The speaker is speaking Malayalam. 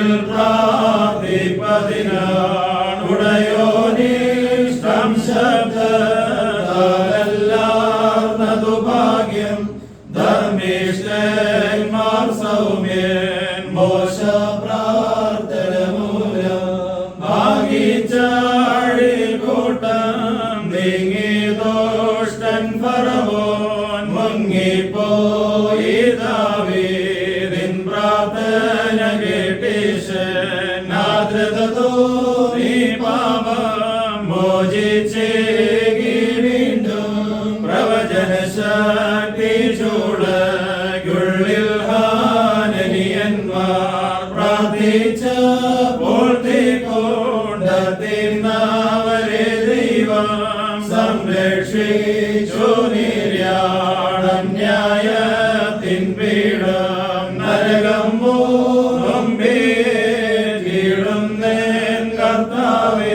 വീട്ടിൽ പ്രാർത്ഥിപ്പതിനാണുടയോനിഷ്ടം ശബ്ദത്താലെല്ലാർന്നതു ഭാഗ്യം ധർമ്മിഷ്ഠന്മാർ സൗമ്യൻ മോശ പ്രാർത്ഥന മൂലം ഭാഗിച്ചാഴി കൂട്ടം നീങ്ങി ദോഷ്ടൻ ഫറവോൻ മുങ്ങിപ്പോയി ദാവീദിൻ പ്രാർത്ഥന കേട്ടീശൻ തോന്നി പാപം മോചിച്ചേകി വീണ്ടും പ്രവചന ശക്തി ചൂടകുള്ളിൽ ഹാനനിയന്മാർ പ്രാർത്ഥിച്ചപ്പോൾ കൊണ്ടെത്തിന്നവരെ ദൈവം സംരക്ഷിച്ചു. കീഴുന്നേൻ കർത്താവേ.